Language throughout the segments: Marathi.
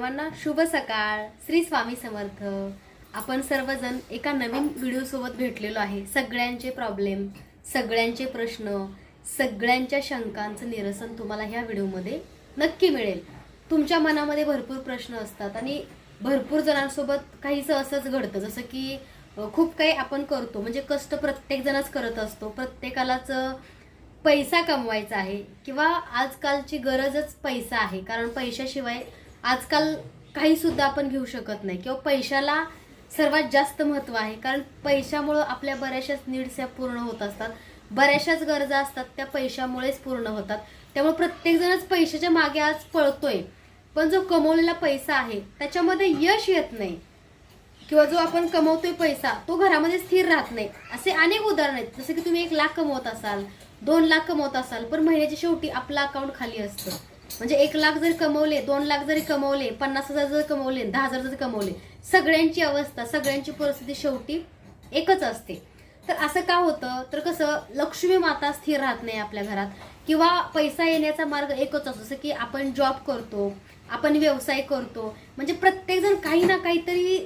सर्वांना शुभ सकाळ. श्री स्वामी समर्थ. आपण सर्वजण एका नवीन व्हिडिओ सोबत भेटलेलो आहे. सगळ्यांचे प्रॉब्लेम सगळ्यांचे प्रश्न सगळ्यांच्या शंकांचं निरसन तुम्हाला ह्या व्हिडिओमध्ये नक्की मिळेल. तुमच्या मनामध्ये भरपूर प्रश्न असतात आणि भरपूर जणांसोबत काहीच असंच घडतं. जसं की खूप काही आपण करतो. म्हणजे कष्ट प्रत्येक जणच करत असतो. प्रत्येकालाच पैसा कमवायचा आहे किंवा आजकालची गरजच पैसा आहे. कारण पैशाशिवाय आजकाल काही सुद्धा आपण घेऊ शकत नाही. किंवा पैशाला सर्वात जास्त महत्त्व आहे. कारण पैशामुळं आपल्या बऱ्याचशाच नीड्स ह्या पूर्ण होत असतात. बऱ्याचशाच गरजा असतात. त्या पैशामुळेच पूर्ण होतात. त्यामुळे प्रत्येकजणच पैशाच्या मागे आज पळतोय. पण जो कमवलेला पैसा आहे त्याच्यामध्ये यश येत नाही. किंवा जो आपण कमवतोय पैसा तो घरामध्ये स्थिर राहत नाही. असे अनेक उदाहरण आहेत. जसं की तुम्ही एक लाख कमवत असाल दोन लाख कमवत असाल पण महिन्याच्या शेवटी आपलं अकाउंट खाली असतं. म्हणजे एक लाख जरी कमवले दोन लाख जरी कमवले पन्नास हजार जरी कमवले दहा हजार जरी कमवले सगळ्यांची अवस्था सगळ्यांची परिस्थिती शेवटी एकच असते. तर असं का होतं? तर कसं लक्ष्मी माता स्थिर राहत नाही आपल्या घरात. किंवा पैसा येण्याचा मार्ग एकच असतो जसं की आपण जॉब करतो आपण व्यवसाय करतो. म्हणजे प्रत्येकजण काही ना काहीतरी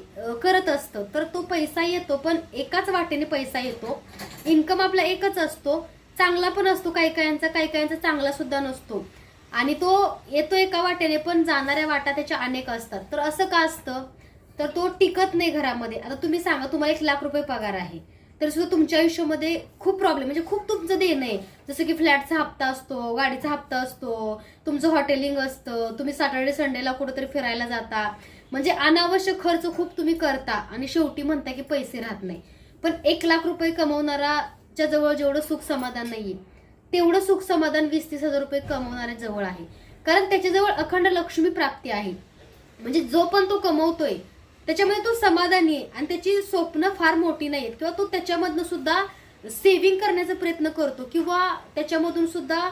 करत असतं. तर तो पैसा येतो पण एकाच वाटेने पैसा येतो. इन्कम आपला एकच असतो. चांगला पण असतो काही काहींचा काही काहींचा चांगला सुद्धा नसतो. आणि तो येतो एका वाटेने पण जाणाऱ्या वाटा त्याच्या अनेक असतात. तर असं का असतं? तर तो टिकत नाही घरामध्ये. आता तुम्ही सांगा तुम्हाला एक लाख रुपये पगार आहे. तर सुद्धा तुमच्या आयुष्यामध्ये खूप प्रॉब्लेम म्हणजे खूप तुमचं देणं आहे. जसं की फ्लॅटचा हप्ता असतो गाडीचा हप्ता असतो तुमचं हॉटेलिंग असतं तुम्ही सॅटर्डे संडेला कुठंतरी फिरायला जाता. म्हणजे अनावश्यक खर्च खूप तुम्ही करता आणि शेवटी म्हणता की पैसे राहत नाही. पण एक लाख रुपये कमवणाराच्या जवळ जेवढं सुख समाधान नाहीये तेवढं सुख समाधान वीस तीस हजार रुपये कमवणाऱ्या जवळ आहे. कारण त्याच्याजवळ अखंड लक्ष्मी प्राप्ती आहे. म्हणजे जो पण तो कमवतोय त्याच्यामध्ये तो समाधानी आहे आणि त्याची स्वप्न फार मोठी नाहीत. किंवा तो त्याच्यामधनं सुद्धा सेव्हिंग करण्याचा प्रयत्न करतो किंवा त्याच्यामधून सुद्धा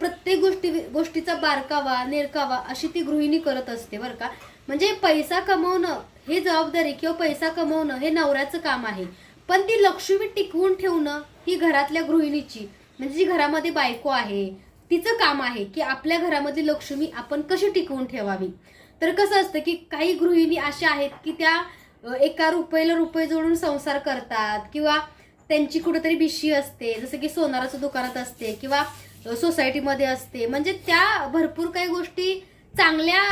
प्रत्येक गोष्टी गोष्टीचा बारकावा नेरकावा अशी ती गृहिणी करत असते बरं का. म्हणजे पैसा कमवणं हे जबाबदारी किंवा पैसा कमवणं हे नवऱ्याचं काम आहे. पण ती लक्ष्मी टिकवून ठेवणं ही घरातल्या गृहिणीची म्हणजे जी घरामध्ये बायको आहे तिचं काम आहे की आपल्या घरामध्ये लक्ष्मी आपण कशी टिकवून ठेवावी? तर कसं असतं की काही गृहिणी अशा आहेत की त्या एका रुपयाला रुपये जोडून संसार करतात किंवा त्यांची कुठेतरी बिशी असते जसं की सोनाराचं दुकानात असते किंवा सोसायटीमध्ये असते. म्हणजे त्या भरपूर काही गोष्टी चांगल्या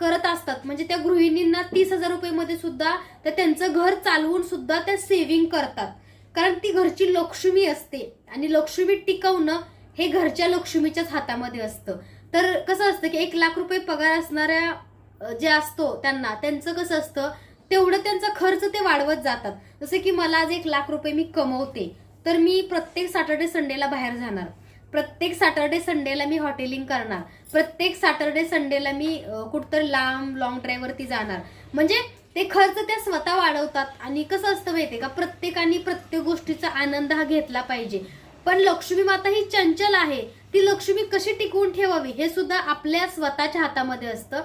करत असतात. म्हणजे त्या गृहिणींना तीस हजार रुपये मध्ये सुद्धा तर त्यांचं घर चालवून सुद्धा त्या सेव्हिंग करतात. कारण ती घरची लक्ष्मी असते. आणि लक्ष्मी टिकवणं हे घरच्या लक्ष्मीच्याच हातामध्ये असतं. तर कसं असतं की एक लाख रुपये पगार असणाऱ्या जे असतो त्यांना त्यांचं कसं असतं तेवढं त्यांचा खर्च ते वाढवत जातात. जसं की मला आज एक लाख रुपये मी कमवते तर मी प्रत्येक सॅटर्डे संडेला बाहेर जाणार. प्रत्येक सॅटर्डे संडेला मी हॉटेलिंग करणार. प्रत्येक सॅटर्डे संडेला मी अ, कुठतरी लांब लाँग ड्राईव्हवरती जाणार. म्हणजे ते खर्च त्या स्वतः वाढवतात. आणि कसं असतं माहितीये का? प्रत्येकाने प्रत्येक गोष्टीचा आनंद हा घेतला पाहिजे. पण लक्ष्मी माता ही चंचल आहे. ती लक्ष्मी कशी टिकवून ठेवावी हे सुद्धा आपल्या स्वतःच्या हातामध्ये असतं.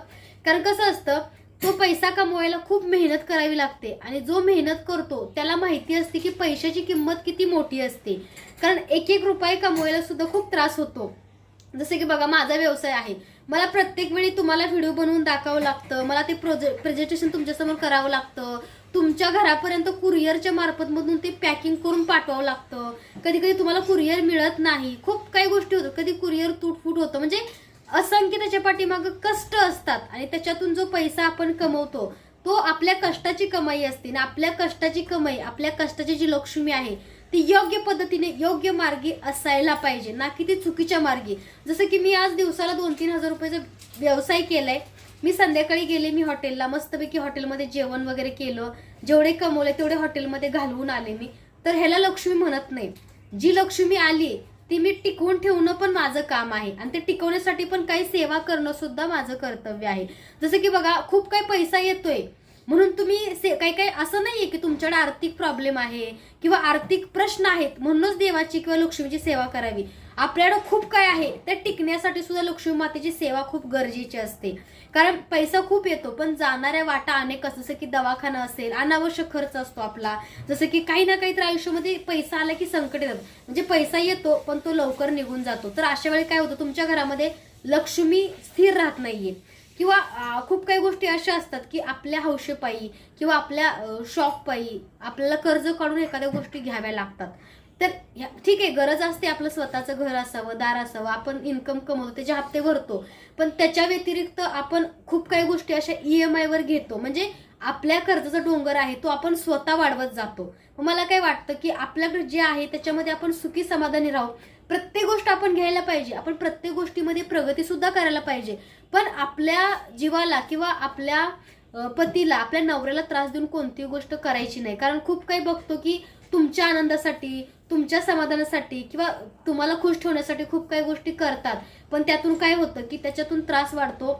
कारण कसं असतं? तो पैसा कमवायला खूप मेहनत करावी लागते. आणि जो मेहनत करतो त्याला माहिती असते की पैशाची किंमत किती मोठी असते. कारण एक एक रुपये कमवायला सुद्धा खूप त्रास होतो. जसे की बघा माझा व्यवसाय आहे. मला प्रत्येक वेळी तुम्हाला व्हिडिओ बनवून दाखवावं लागतं. मला ते प्रोजे प्रेझेंटेशन तुमच्यासमोर करावं लागतं. तुमच्या घरापर्यंत कुरिअरच्या मार्फत मधून ते पॅकिंग करून पाठवावं लागतं. कधी कधी तुम्हाला कुरिअर मिळत नाही. खूप काही गोष्टी होतात कधी कुरिअर तुटफूट होतं. म्हणजे असंख्य त्याच्या पाठीमागं कष्ट असतात. आणि त्याच्यातून जो पैसा आपण कमवतो तो आपल्या कष्टाची कमाई असते. आणि आपल्या कष्टाची कमाई आपल्या कष्टाची जी लक्ष्मी आहे ती योग्य पद्धतीने योग्य मार्गी असायला पाहिजे ना की ती चुकीच्या मार्गी. जसं की मी आज दिवसाला दोन तीन हजार रुपयाचा व्यवसाय केलाय. मी संध्याकाळी गेले मी हॉटेलला. मस्तपैकी हॉटेलमध्ये जेवण वगैरे केलं. जेवढे कमवले तेवढे हॉटेलमध्ये घालवून आले मी. तर ह्याला लक्ष्मी म्हणत नाही. जी लक्ष्मी आली ती मी टिकवून ठेवणं पण माझं काम आहे. आणि ते टिकवण्यासाठी पण काही सेवा करणं सुद्धा माझं कर्तव्य आहे. जसं की बघा खूप काही पैसा येतोय. म्हणून तुम्ही से- काही काही तुमच्याकडे आर्थिक प्रॉब्लेम आहे किंवा आर्थिक प्रश्न आहेत म्हणूनच देवाची किंवा लक्ष्मीची सेवा करावी. आपल्याकडे खूप काय आहे ते टिकण्यासाठी सुद्धा लक्ष्मी मातेची सेवा खूप गरजेची असते. कारण पैसा खूप येतो पण जाणाऱ्या वाटा अनेक जसं की दवाखाना असेल अनावश्यक खर्च असतो आपला. जसं की काही ना काही तर आयुष्यामध्ये पैसा आला की संकट येतात म्हणजे पैसा येतो पण तो लवकर निघून जातो. तर अशा वेळी काय होतं तुमच्या घरामध्ये लक्ष्मी स्थिर राहत नाहीये. किंवा खूप काही गोष्टी अशा असतात की आपल्या हौशेपायी किंवा आपल्या शॉपपायी आपल्याला कर्ज काढून एखाद्या गोष्टी घ्याव्या लागतात. तर ठीक आहे गरज असते आपलं स्वतःचं घर असावं दार असावं आपण इन्कम कमवतो त्याचे हप्ते भरतो. पण त्याच्या व्यतिरिक्त आपण खूप काही गोष्टी अशा ई एम आयवर घेतो. म्हणजे आपल्या कर्जाचा डोंगर आहे तो आपण स्वतः वाढवत जातो. मला काय वाटतं की आपल्याकडे जे आहे त्याच्यामध्ये आपण सुखी समाधानी राहू. प्रत्येक गोष्ट आपण घ्यायला पाहिजे. आपण प्रत्येक गोष्टीमध्ये प्रगतीसुद्धा करायला पाहिजे. पण आपल्या जीवाला किंवा आपल्या पतीला आपल्या नवऱ्याला त्रास देऊन कोणतीही गोष्ट करायची नाही. कारण खूप काही बघतो की तुमच्या आनंदासाठी तुमच्या समाधानासाठी किंवा तुम्हाला खुश ठेवण्यासाठी खूप काही गोष्टी करतात. पण त्यातून काय होतं की त्याच्यातून त्रास वाढतो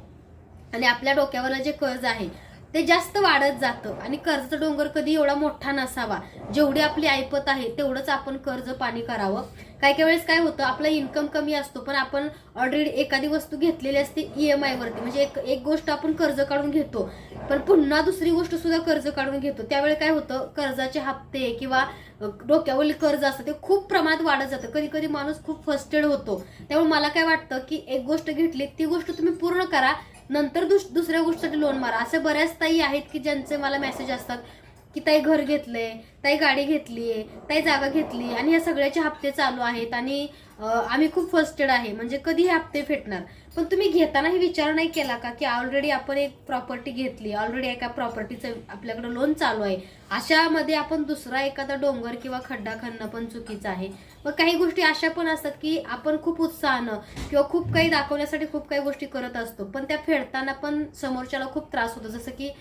आणि आपल्या डोक्यावरला जे कर्ज आहे ते जास्त वाढत जातं. आणि कर्जाचा डोंगर कधी एवढा मोठा नसावा. जेवढी आपली ऐपत आहे तेवढंच आपण कर्ज पाणी करावं. काही काही वेळेस काय होतं आपला इन्कम कमी असतो पण आपण ऑलरेडी एखादी वस्तू घेतलेली असते ई एम आयवरती म्हणजे एक एक गोष्ट आपण कर्ज काढून घेतो पण पुन्हा दुसरी गोष्ट सुद्धा कर्ज काढून घेतो. त्यावेळी काय होतं कर्जाचे हप्ते किंवा डोक्यावरील कर्ज असतं ते खूप प्रमाणात वाढत जातं. कधी कधी माणूस खूप फस्टेड होतो. त्यामुळे मला काय वाटतं की एक गोष्ट घेतली ती गोष्ट तुम्ही पूर्ण करा नंतर दुस दुसऱ्या गोष्टीसाठी लोन मारा. असे बऱ्याच ताई आहेत की ज्यांचे मला मेसेज असतात की ताई घर घेतलंय ताई गाडी घेतलीये ताई जागा घेतली आणि या सगळ्याचे हप्ते चालू आहेत आणि आम्ही खूप फर्स्टेड आहे. म्हणजे कधी हे हप्ते फेटणार? पण तुम्ही घेतानाही विचार नाही केला का की ऑलरेडी आपण एक प्रॉपर्टी घेतली? ऑलरेडी एका प्रॉपर्टीचं आपल्याकडे लोन चालू आहे. अशामध्ये आपण दुसरा एखादा डोंगर किंवा खड्डा खणणं पण चुकीचं आहे. मग काही गोष्टी अशा पण असतात की आपण खूप उत्साहानं किंवा खूप काही दाखवण्यासाठी खूप काही गोष्टी करत असतो पण त्या फेडताना पण समोरच्याला खूप त्रास होतो. जसं की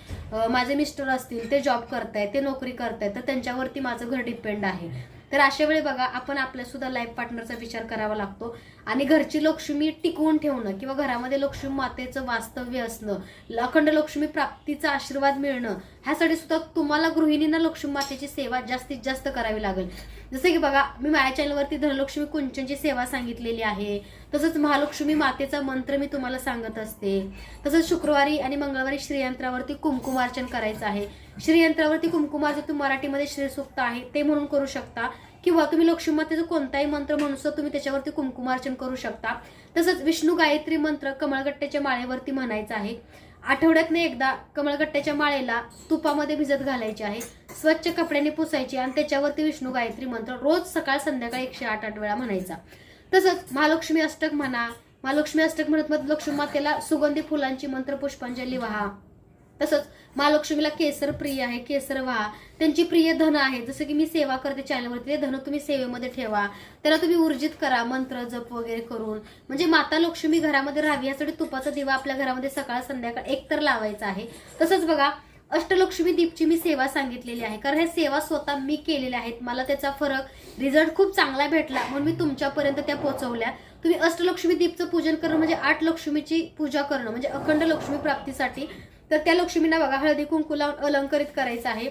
माझे मिस्टर असतील ते जॉब करतायत ते नोकरी करतायत तर त्यांच्यावरती माझं घर डिपेंड आहे. तर अशा वेळी बघा आपण आपल्या सुद्धा लाईफ पार्टनरचा विचार करावा लागतो. आणि घरची लक्ष्मी टिकवून ठेवणं किंवा घरामध्ये लक्ष्मी मातेचं वास्तव्य असणं अखंड लक्ष्मी प्राप्तीचा आशीर्वाद मिळणं ह्यासाठी सुद्धा तुम्हाला गृहिणींना लक्ष्मी मातेची सेवा जास्तीत जास्त करावी लागेल. जसं की बघा मी माझ्या चॅनलवरती धनलक्ष्मी कुंचनची सेवा सांगितलेली आहे. तसंच महालक्ष्मी मातेचा मंत्र मी तुम्हाला सांगत असते. तसंच शुक्रवारी आणि मंगळवारी श्रीयंत्रावरती कुंकुमार्चन करायचं आहे. श्रीयंत्रावरती कुमकुमार्चन मराठीमध्ये श्रीसूक्त आहे ते म्हणून करू शकता. किंवा तुम्ही लक्ष्मीमातेचं कोणताही मंत्र म्हणून सुद्धा तुम्ही त्याच्यावरती कुंकुमार्चन करू शकता. तसंच विष्णू गायत्री मंत्र कमळगट्ट्याच्या माळेवरती म्हणायचा आहे. आठवड्यातनं एकदा कमळगट्ट्याच्या माळेला तुपामध्ये भिजत घालायचे आहे. स्वच्छ कपड्याने पुसायची आणि त्याच्यावरती विष्णू गायत्री मंत्र रोज सकाळ संध्याकाळी एकशे आठ आठ वेळा म्हणायचा. तसंच महालक्ष्मी अष्टक म्हणा महालक्ष्मी अष्टक म्हणत मग लक्ष्मी मातेला सुगंधी फुलांची मंत्र पुष्पांजली वाहा. तसंच महालक्ष्मीला केसर प्रिय आहे केसर व्हा. त्यांची प्रिय धन आहे जसं की मी सेवा करते चॅनलवरती ते धन तुम्ही सेवेमध्ये ठेवा. त्याला तुम्ही ऊर्जित करा मंत्र जप वगैरे करून. म्हणजे माता लक्ष्मी घरामध्ये राहावी यासाठी तुपाचा दिवा आपल्या घरामध्ये सकाळ संध्याकाळ एकतर लावायचा आहे. तसंच बघा अष्टलक्ष्मी दीपची मी सेवा सांगितलेली आहे. कारण ह्या सेवा स्वतः मी केलेल्या आहेत. मला त्याचा फरक रिझल्ट खूप चांगला भेटला. म्हणून मी तुमच्यापर्यंत त्या पोहोचवल्या तुम्ही अष्टलक्ष्मी दीपचं पूजन करणं म्हणजे आठ लक्ष्मीची पूजा करणं. म्हणजे अखंड लक्ष्मी प्राप्तीसाठी तर त्या लक्ष्मींना बघा हळदी कुंकू लावून अलंकरित करायचं आहे.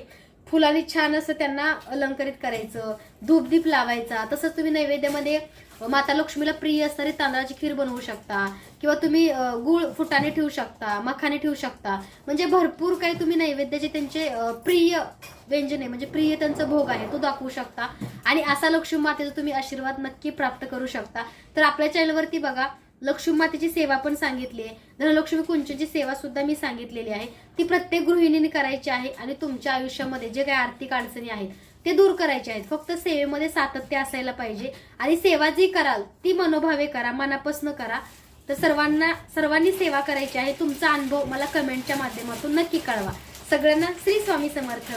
फुलांनी छान असं त्यांना अलंकरित करायचं धूपदीप लावायचा. तसंच तुम्ही नैवेद्यामध्ये माता लक्ष्मीला प्रिय असणारी तांदळाची खीर बनवू शकता किंवा तुम्ही गुळ फुटाने ठेवू शकता मखाने ठेवू शकता. म्हणजे भरपूर काही तुम्ही नैवेद्याचे त्यांचे प्रिय प्रिय व्यंजने म्हणजे प्रिय त्यांचा भोग आहे तो दाखवू शकता. आणि असा लक्ष्मी मातेचा तुम्ही आशीर्वाद नक्की प्राप्त करू शकता. तर आपल्या चॅनलवरती बघा लक्ष्मी मातेची सेवा पण सांगितली आहे. धनलक्ष्मी कुंचची सेवा सुद्धा मी सांगितलेली आहे. ती प्रत्येक गृहिणीने करायची आहे आणि तुमच्या आयुष्यामध्ये जे काही आर्थिक अडचणी आहेत ते दूर करायचे आहेत. फक्त सेवेमध्ये सातत्य असायला पाहिजे आणि सेवा जी कराल ती मनोभावे करा मनापासून करा. तर सर्वांना सर्वांनी सेवा करायची आहे. तुमचा अनुभव मला कमेंटच्या माध्यमातून नक्की कळवा. सगळ्यांना श्री स्वामी समर्थ.